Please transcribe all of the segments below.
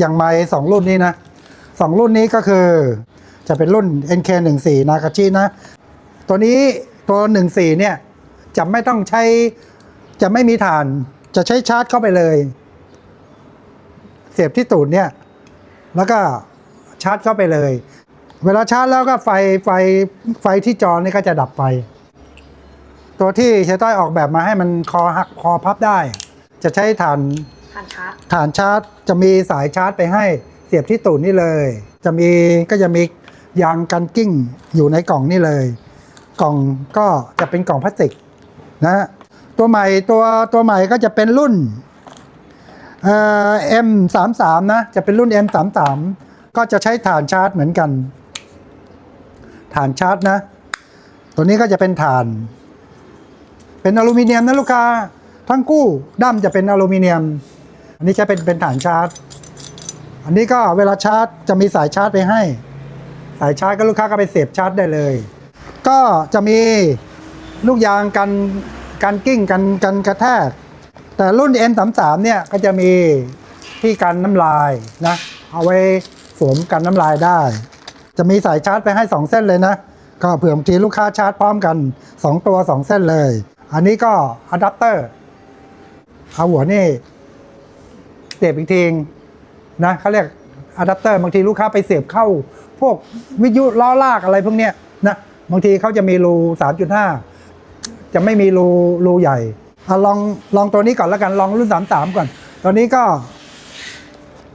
อย่างไม้สองรุ่นนี้นะสองรุ่นนี้ก็คือจะเป็นรุ่น NK14 นากาชินะ ตัวนี้ตัว 14 เนี่ย จะไม่ต้องใช้จะไม่มีฐานจะใช้ชาร์จเข้าไปเลย เสียบที่ตูดเนี่ย แล้วก็ชาร์จเข้าไปเลย เวลาชาร์จแล้วก็ไฟไฟไฟที่จอนี่ก็จะดับไป ตัวที่เชต้อยออกแบบมาให้มันคอหักคอพับได้ จะใช้ฐานานชาร์จฐานชาร์จจะมีสายชาร์จไปให้เสียบที่ตูดนี่เลย จะมีก็จะมียางกันกิ้งอยู่ในกล่องนี่เลย กล่องก็จะเป็นกล่องพลาสติกนะตัวใหม่ตัวตัวใหม่ก็จะเป็นรุ่นเอ่อ M33 นะจะเป็นรุ่น M33 ก็จะใช้ฐานชาร์จเหมือนกันฐานชาร์จนะ ตัวนี้ก็จะเป็นฐาน เป็นอลูมิเนียมนะลูกค้าทั้งกู้ด้ามจะเป็นอลูมิเนียม อันนี้จะเป็นเป็นฐานชาร์จ อันนี้ก็เวลาชาร์จจะมีสายชาร์จไปให้ สายชาร์จก็ลูกค้าก็ไปเสียบชาร์จได้เลย ก็จะมีลูกยางกันกันกิ้งกันกันกระแทก แต่รุ่น M33 เนี่ยก็จะมีที่กันน้ำลายนะเอาไว้สวมกันน้ำลายได้ จะมีสายชาร์จไปให้ 2 เส้นเลยนะ ก็เผื่อบางทีลูกค้าชาร์จพร้อมกัน 2 ตัว 2 เส้นเลย อันนี้ก็อะแดปเตอร์เอาหัวนี่ เสียบอีกทีนะเขาเรียกอะแดปเตอร์บางทีลูกค้าไปเสียบเข้า พวกวิทยุล้อลากอะไรพวกเนี้ยนะบางทีเขาจะมีรู 3.5 จะไม่มีรูรูใหญ่อลองลองตัวนี้ก่อนแล้วกันลองรุ่น 33 ก่อน ตัวนี้ก็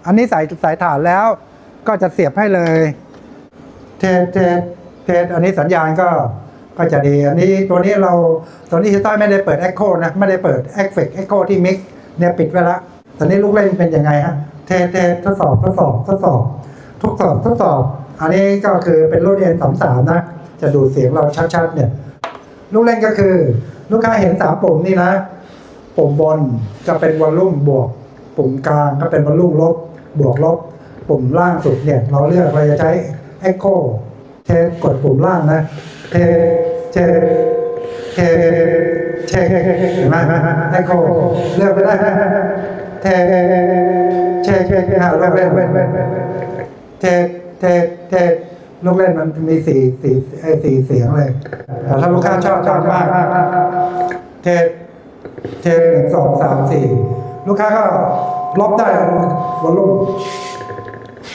อันนี้ใส่สายฐานแล้ว ก็จะเสียบให้เลย เทสเทสเทสอันนี้สัญญาณก็ก็จะดี อันนี้ตัวนี้เราตัวนี้ชิต้อยไม่ได้เปิด Echo นะ ไม่ได้เปิด Effect Echo ที่มิกเนี่ยปิดไว้แล้ว ตอนนี้ลูกเล่นเป็นยังไงฮะเทเททดสอบทดสอบทดสอบทดสอบทดสอบ อันนี้ก็คือเป็นรุ่น N 3 3นะ จะดูเสียงเราชัดๆเนี่ย ลูกเล่นก็คือ ลูกค้าเห็นสามปุ่มนี่นะ ปุ่มบนจะเป็นวอลลุ่มบวก ปุ่มกลางก็เป็นวอลลุ่มลบ บวกลบ ปุ่มล่างสุดเนี่ย เราเลือกเราจะใช้ Echo เทกดปุ่มล่างนะ เทเทเทเทเห็นไหม Echo เลือกไปได้ เทเทเทเทหาลูกเล่นเทเทเทลูกเล่นมันมีสี่สี่ไอ้สี่เสียงเลยแต่ถ้าลูกค้าชอบชอบมากเทเทหนึ่งสองสามสี่ลูกค้าก็ลบได้วอลลุ่ม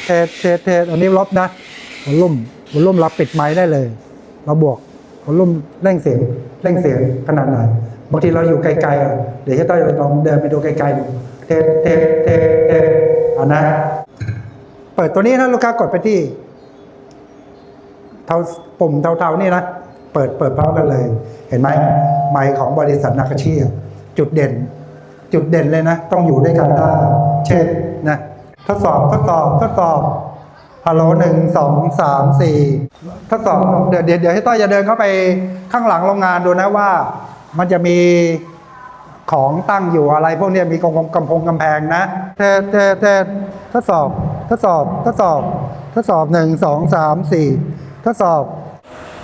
เทเทเทอันนี้ลบนะวอลลุ่มวอลลุ่มเราปิดไม้ได้เลย เราบวกวอลลุ่มเร่งเสียงเร่งเสียงขนาดไหนบางทีเราอยู่ไกลๆอะเดี๋ยวจะต้องลองเดินไปดูไกลๆดู เทสเทสเทสเทสอ่านะ เปิดตัวนี้นะลูกค้ากดไปที่เท่าปุ่มเทาๆนี่นะ เปิดเปิดพร้อมกันเลย เห็นไหมไมค์ของบริษัทนาคาชิอะจุดเด่น จุดเด่นเลยนะ ต้องอยู่ด้วยกันได้ เช่นนะทดสอบทดสอบทดสอบฮัลโหลหนึ่งสองสามสี่ทดสอบเดี๋ยวเดี๋ยวเดี๋ยวให้ต้อยจะเดินเข้าไปข้างหลังโรงงานดูนะว่า มันจะมี ของตั้งอยู่อะไร พวกนี้มีกำพงกำพงกำแพงนะเทเทเททดสอบทดสอบทดสอบทดสอบหนึ่งสองสามสี่ทดสอบ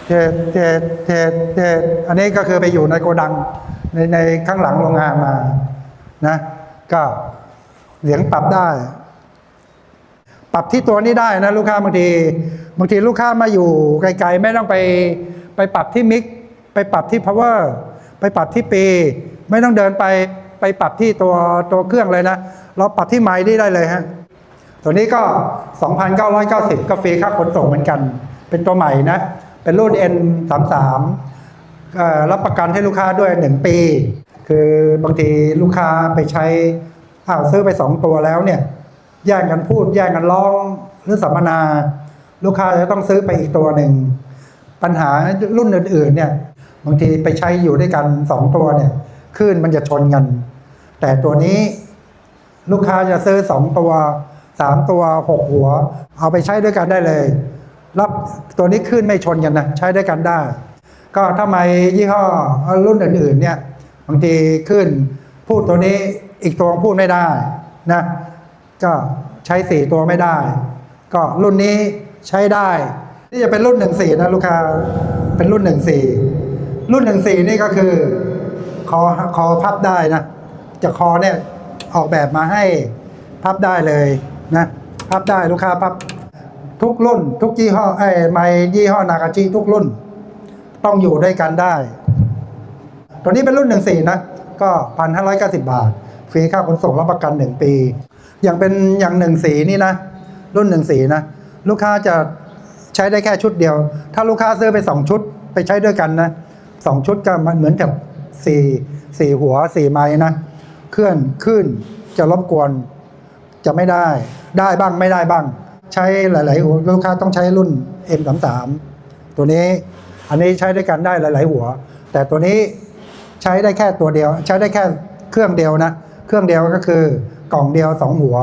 เทเทเทเทอันนี้ก็คือไปอยู่ในโกดังในในข้างหลังโรงงานมานะก็เสียงปรับได้ ปรับที่ตัวนี้ได้นะลูกค้าบางทีบางทีลูกค้ามาอยู่ไกลๆไม่ต้องไปไปปรับที่มิกไปปรับที่ power ไปปรับที่ปี ไม่ต้องเดินไปไปปรับที่ตัวตัวเครื่องเลยนะ เราปรับที่ไม้นี่ได้เลยฮะ ตัวนี้ก็ 2,990 ก็ฟรีค่าขนส่งเหมือนกัน เป็นตัวใหม่นะ เป็นรุ่น N33 รับประกันให้ลูกค้าด้วย 1 ปี คือบางทีลูกค้าไปใช้อ้าวซื้อไป 2 ตัวแล้วเนี่ย แย่งกันพูด แย่งกันร้องหรือสัมมนา ลูกค้าจะต้องซื้อไปอีกตัวหนึ่ง ปัญหารุ่นอื่นๆเนี่ย บางทีไปใช้อยู่ด้วยกัน 2 ตัวเนี่ย คลื่นมันจะชนกัน แต่ตัวนี้ลูกค้าจะซื้อสองตัวสามตัวหกหัว เอาไปใช้ด้วยกันได้เลย รับตัวนี้ขึ้นไม่ชนกันนะใช้ด้วยกันได้ ก็ถ้าไม่ยี่ห้อรุ่นอื่นๆเนี่ยบางทีขึ้นพูดตัวนี้อีกตัวพูดไม่ได้นะก็ใช้สี่ตัวไม่ได้ ก็รุ่นนี้ใช้ได้ นี่จะเป็นรุ่นหนึ่งสี่นะลูกค้าเป็นรุ่นหนึ่งสี่รุ่นหนึ่งสี่นี่ก็คือ คอคอพับได้นะจะคอเนี่ยออกแบบมาให้พับได้เลยนะพับได้ลูกค้าพับทุกรุ่น ทุกยี่ห้อไอ้ไมค์ยี่ห้อนากาจิทุกรุ่น ต้องอยู่ด้วยกันได้ ตัวนี้เป็นรุ่นหนึ่งสี่นะก็พันห้าร้อยเก้าสิบาท ฟรีค่าขนส่งรับประกันหนึ่งปี อย่างเป็นอย่างหนึ่งสีนี่นะ รุ่นหนึ่งสีนะ ลูกค้าจะใช้ได้แค่ชุดเดียว ถ้าลูกค้าซื้อไปสองชุดไปใช้ด้วยกันนะสองชุดก็มันเหมือนกับ สี่สี่หัวสี่ไม้นะ เคลื่อนขึ้นจะรบกวนจะไม่ได้ ได้บ้างไม่ได้บ้าง ใช้หลาย ๆ หัวลูกค้าต้องใช้รุ่น M33 ตัวนี้อันนี้ใช้ด้วยกันได้หลาย ๆ หัว แต่ตัวนี้ใช้ได้แค่ตัวเดียว ใช้ได้แค่เครื่องเดียวนะ เครื่องเดียวก็คือกล่องเดียวสองหัว